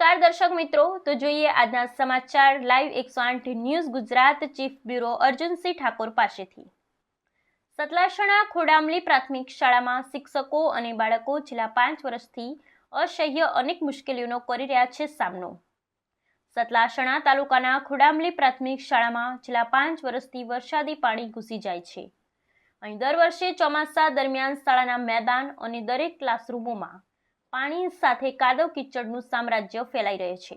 દર્શક મિત્રો, તો જોઈએ આજના સમાચાર લાઈવ એકસો આઠ news Gujarat chief bureau Arjunsinh Thakor પાસેથી. સતલાસણા ખોડામલી પ્રાથમિક શાળામાં શિક્ષકો અને બાળકો છેલ્લા પાંચ વર્ષથી અસહ્ય અનેક મુશ્કેલીઓનો કરી રહ્યા છે સામનો. સતલાસણા તાલુકાના ખોડામલી પ્રાથમિક શાળામાં છેલ્લા પાંચ વર્ષથી વરસાદી પાણી ઘૂસી જાય છે. અહીં દર વર્ષે ચોમાસા દરમિયાન શાળાના મેદાન અને દરેક ક્લાસરૂમોમાં પાણી સાથે કાદવ કિચડનું સામ્રાજ્ય ફેલાઈ રહે છે.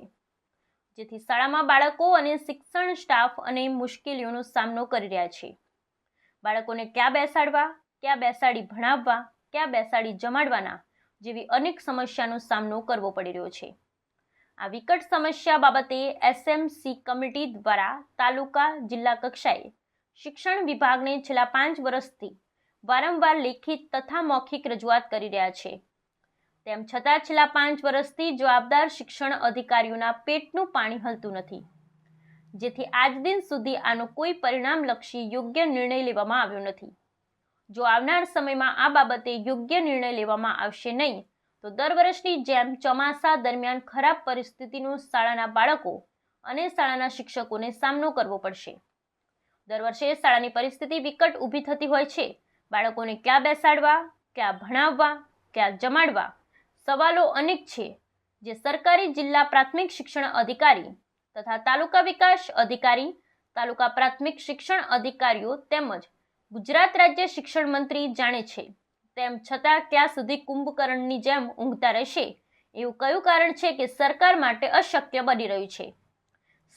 જેથી શાળામાં બાળકો અને શિક્ષણ સ્ટાફ અને મુશ્કેલીઓનો સામનો કરી રહ્યા છે. બાળકોને ક્યાં બેસાડવા, ક્યાં બેસાડી ભણાવવા, ક્યાં બેસાડી જમાડવાના જેવી અનેક સમસ્યાનો સામનો કરવો પડી રહ્યો છે. આ વિકટ સમસ્યા બાબતે એસએમસી કમિટી દ્વારા તાલુકા જિલ્લા કક્ષાએ શિક્ષણ વિભાગને છેલ્લા પાંચ વર્ષથી વારંવાર લેખિત તથા મૌખિક રજૂઆત કરી રહ્યા છે. તેમ છતાં છેલ્લા પાંચ વર્ષથી જવાબદાર શિક્ષણ અધિકારીઓના પેટનું પાણી હલતું નથી. જેથી આજ દિન સુધી આનો કોઈ પરિણામલક્ષી યોગ્ય નિર્ણય લેવામાં આવ્યો નથી. જો આવનાર સમયમાં આ બાબતે યોગ્ય નિર્ણય લેવામાં આવશે નહીં, તો દર વર્ષની જેમ ચોમાસા દરમિયાન ખરાબ પરિસ્થિતિનો શાળાના બાળકો અને શાળાના શિક્ષકોને સામનો કરવો પડશે. દર વર્ષે શાળાની પરિસ્થિતિ વિકટ ઊભી થતી હોય છે. બાળકોને ક્યાં બેસાડવા, ક્યાં ભણાવવા, ક્યાં જમાડવા સવાલો અનેક છે, જે સરકારી જિલ્લા પ્રાથમિક શિક્ષણ અધિકારી તથા તાલુકા વિકાસ અધિકારી, તાલુકા પ્રાથમિક શિક્ષણ અધિકારીઓ તેમજ ગુજરાત રાજ્ય શિક્ષણ મંત્રી જાણે છે. તેમ છતાં ક્યાં સુધી કુંભકર્ણની જેમ ઊંઘતા રહેશે એવું કયું કારણ છે કે સરકાર માટે અશક્ય બની રહ્યું છે?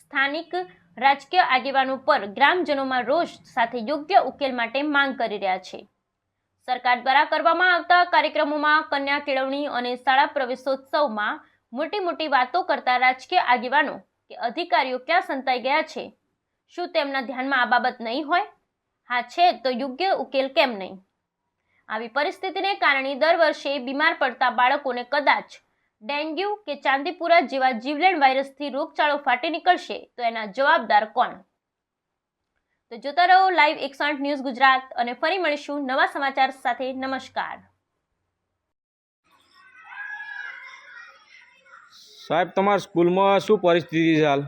સ્થાનિક રાજકીય આગેવાનો પર ગ્રામજનોમાં રોષ સાથે યોગ્ય ઉકેલ માટે માંગ કરી રહ્યા છે. સરકાર દ્વારા કરવામાં આવતા કાર્યક્રમોમાં કન્યા કેળવણી અને શાળા પ્રવેશોત્સવમાં મોટી મોટી વાતો કરતા રાજકીય આગેવાનો કે અધિકારીઓ ક્યાં સંતાઈ ગયા છે? શું તેમના ધ્યાનમાં આ બાબત નહીં હોય? હા છે તો યોગ્ય ઉકેલ કેમ નહીં? આવી પરિસ્થિતિને કારણે દર વર્ષે બીમાર પડતા બાળકોને કદાચ ડેન્ગ્યુ કે ચાંદીપુરા જેવા જીવલેણ વાયરસથી રોગચાળો ફાટી નીકળશે તો એના જવાબદાર કોણ? તો જોતા રહો લાઈવ એકસો આઠ ન્યૂઝ ગુજરાત અને ફરી મળીશું નવા સમાચાર સાથે. નમસ્કાર. સાહેબ તમારા સ્કૂલમાં શું પરિસ્થિતિ છે હાલ?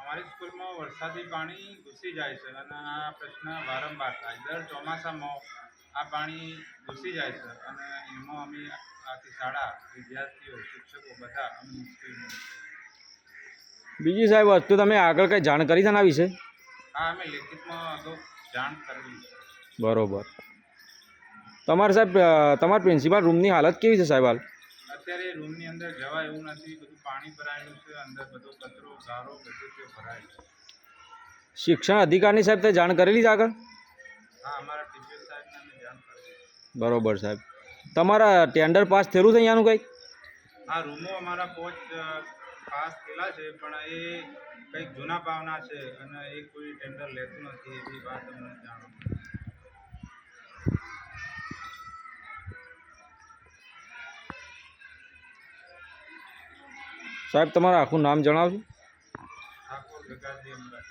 અમારી સ્કૂલમાં વરસાદી પાણી ઘૂસી જાય છે અને આ પ્રશ્ન વારંવાર થાય. દર ચોમાસામાં આ પાણી ઘૂસી જાય છે અને એમાં અમે આખી શાળા વિદ્યાર્થીઓ શિક્ષકો બધા અમે મુશ્કેલીમાં બીજી સાહેબ વસ્તુ તમે આગળ કંઈ જાણ કરી છે આના વિશે? આ અમે લેખિતમાં અગાઉ જાણ કરવી છે. બરોબર. તમારે સાહેબ તમારા પ્રિન્સિપાલ રૂમની હાલત કેવી છે સાહેબ હાલ? અત્યારે રૂમની અંદર જવાય એવું નથી બધું પાણી ભરાયેલું છે અંદર બધો કચરો ગારો બધું તે ભરાયેલું છે. શિક્ષણ અધિકારની સાહેબ તે જાણ કરેલી છે આગળ? હા અમારા ટીચર સાહેબને અમે જાણ કરેલી બરોબર સાહેબ. તમારા ટેન્ડર પાસ થયેલું છે અહીંયાનું કંઈ? આ રૂમો અમારા કોચ પાસ થયેલા છે પણ એ કંઈક જૂના ભાવના છે અને એ કોઈ ટેન્ડર લેતું નથી એવી વાત અમને જાણો સાહેબ તમારું આખું નામ જણાવજો ઠાકોર ગગાજી અમરાજ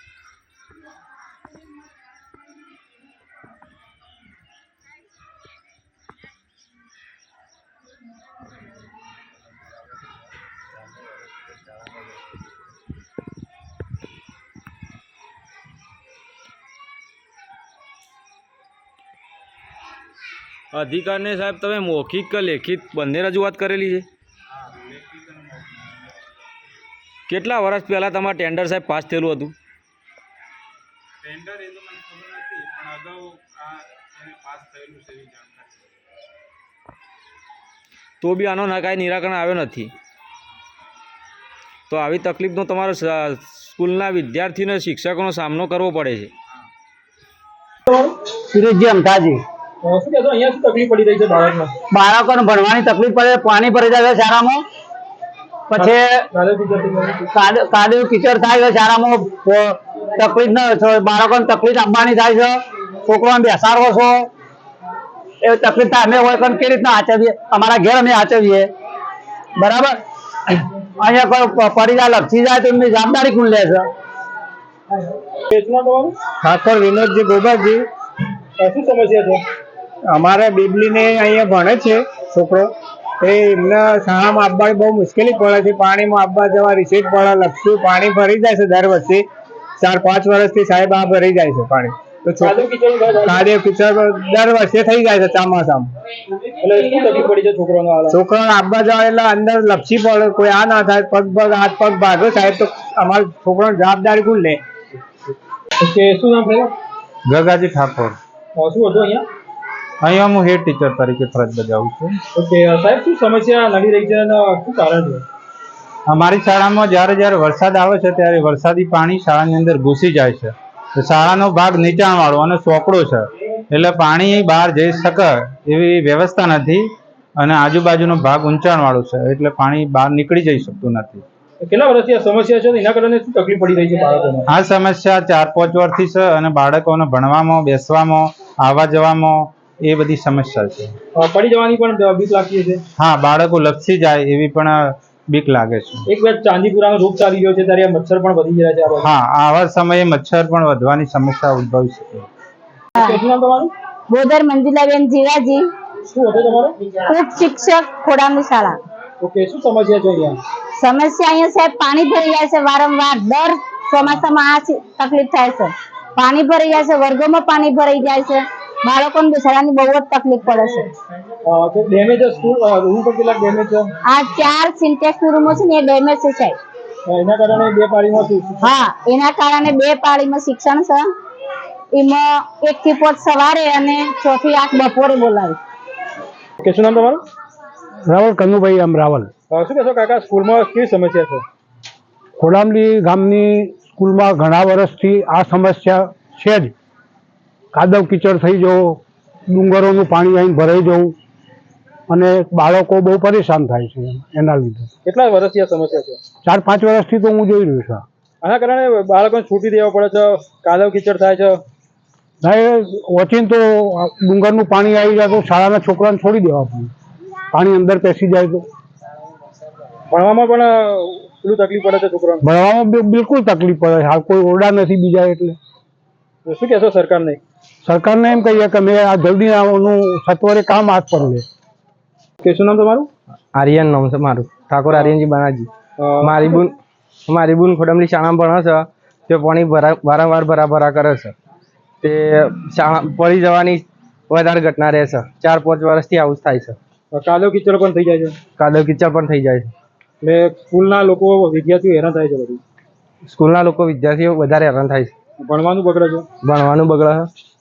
અધિકારને સાહેબ તમે મૌખિક કે લેખિત બંને રજૂઆત કરેલી છે. કેટલા વર્ષ પહેલાં તમારે ટેન્ડર સાહેબ પાસ થયેલું હતું? તો મને ખબર નથી પણ અગાઉ આ એને પાસ થયેલું છે એવી જાણકારી. તો બી આનો ના કાંઈ નિરાકરણ આવ્યો નથી. તો આવી તકલીફનો તમારો સ્કૂલના વિદ્યાર્થીઓને શિક્ષકોનો સામનો કરવો પડે છે. સુરેશજી અમથાજી શું કહેશો? અહીંયા શું તકલીફ પડી રહી છે બાળકને? બાળકોને ભણવાની તકલીફ પડે પાણી ભરી જાય શાળામાં. પછી કાદવ કીચડ થાય છે શાળામાં તકલીફ ન બાળકોને તકલીફ આપવાની થાય છે. છોકરાને બેસાડો છો. એ તકલીફ થાય અમે હોય પણ કેવી રીતના આચવીએ અમારા ઘેર અમે આચવીએ બરાબર? અહીંયા કોઈ પડી જાય લપસી જાય તો એમની જવાબદારી કોણ લે છે? ઠાકોર વિનોદજી ગોબાજી શું સમસ્યા છે? અમારે બીબલીને અહીંયા ભણે છે છોકરો. એ એમને શાળામાં આવવાની બહુ મુશ્કેલી પડે છે. પાણીમાં આવવા જવા રિસીટ પડે લપસું પાણી ભરી જાય છે દર વર્ષે. ચાર પાંચ વર્ષથી સાહેબ આ ભરી જાય છે પાણી. તો કાદવ કીચડ દર વર્ષે થઈ જાય છે ચોમાસામાં. છોકરો આવવા જવા એટલે અંદર લપસી પડે કોઈ આ ના થાય પગ પગ હાથ પગ ભાગો સાહેબ તો અમારા છોકરાની જવાબદારી કોણ લે? શું નામ થયું? ગગાજી ઠાકોર. શું હતું અહીંયા? અહીંયા હું હેડ ટીચર તરીકે ફરજ બજાવું છું. ઓકે સાહેબ શું સમસ્યા નડી રહી છે અને શું કારણ છે? અમારી શાળામાં જ્યારે જ્યારે વરસાદ આવે છે ત્યારે વરસાદી પાણી શાળાની અંદર ઘૂસી જાય છે. તો શાળાનો ભાગ નીચાણવાળો અને ચોકડો છે. એટલે પાણી બહાર જઈ શકે એવી વ્યવસ્થા નથી અને આજુબાજુનો ભાગ ઊંચાણવાળો છે. એટલે પાણી બહાર નીકળી જઈ શકતું નથી. કેટલા વર્ષથી આ સમસ્યા છે એના કારણે શું તકલીફ પડી રહી છે બાળકોને? આ સમસ્યા ચાર પાંચ વર્ષથી છે અને બાળકોને ભણવામાં બેસવામાં આવવા જવામાં એ બધી સમસ્યા છે. પડી જવાની પણ બીક લાગતી છે હા બાળકો લપસી જાય એવી પણ બીક લાગે છે. એક વાર ચાંદીપુરાનો રોગ ચાલી રહ્યો છે ત્યારે મચ્છર પણ વધી ગયા છે હા આવા સમયે મચ્છર પણ વધવાની સમસ્યા ઉદ્ભવી શકે. તમારું? બોદર મંજુલાબેન જીવાજી. શું હતું તમારું? ઉપ શિક્ષક ખોડામની શાળા ઓકે શું સમસ્યા છે અહીંયા? સમસ્યા અહીંયા સાહેબ પાણી ભરી જાય છે વારંવાર. દર ચોમાસામાં આ તકલીફ થાય છે. પાણી ભરાઈ જાય છે વર્ગોમાં પાણી ભરાઈ જાય છે. બાળકોને બિચારાની બહુ જ તકલીફ પડે છે. તો ડેમેજ સ્કૂલ રૂમ પર કેટલા ડેમેજ છે? આ ચાર સિન્ટેક્સ રૂમો છે ને એ ડેમેજ છે સાહેબ. એના કારણે બે પાળીમાં શું હા એના કારણે બે પાળીમાં શિક્ષણ છે. એમાં એક થી પોત સવારે અને ચોથી આઠ બપોરે બોલાવે. કે શું નામ તમારું? રાવલ કનુભાઈ આમ રાવલ. શું કહેશો કાકા સ્કૂલમાં કેવી સમસ્યા છે? ખોડામલી ગામની સ્કૂલમાં ઘણા વર્ષથી આ સમસ્યા છે જ. કાદવ કીચડ થઈ જવો ડુંગરોનું પાણી આવીને ભરાઈ જવું અને બાળકો બહુ પરેશાન થાય છે એના લીધે. કેટલા વર્ષથી આ સમસ્યા છે? ચાર પાંચ વર્ષથી તો હું જોઈ રહ્યો છું. આના કારણે બાળકોને છૂટી દેવા પડે છે કાદવ કીચડ થાય છે? ના એ ઓચીને તો ડુંગરનું પાણી આવી જાય તો શાળાના છોકરાને છોડી દેવા પડે. પાણી અંદર પેસી જાય તો. ભણવામાં પણ એટલું તકલીફ પડે છે છોકરાને? ભણવામાં બિલકુલ તકલીફ પડે હાલ કોઈ ઓરડા નથી બીજા એટલે. શું કહેશો સરકારને? સરકારને એમ કહીએ કે મેં આ જલ્દી આનું સત્વરે કામ હાથ પર લે. કે શું નામ તમારું? આર્યન નામ છે મારું. ઠાકોર આર્યનજી બાનાજી. મારી બુન મારી બુન ખોડમલી શાળામાં ભણે છે. તે પાણી ભરા વારંવાર ભરા ભરા કરે છે. તે શાળા પડી જવાની વધારે ઘટના રહે છે. ચાર પાંચ વર્ષથી આવું જ થાય છે. કાદવ કિચડ પણ થઈ જાય છે? કાદવ કિચડ પણ થઈ જાય છે. એટલે સ્કૂલના લોકો વિદ્યાર્થીઓ હેરાન થાય છે બધું? સ્કૂલના લોકો વિદ્યાર્થીઓ વધારે હેરાન થાય છે. ભણવાનું બગડે છે? ભણવાનું બગડે છે.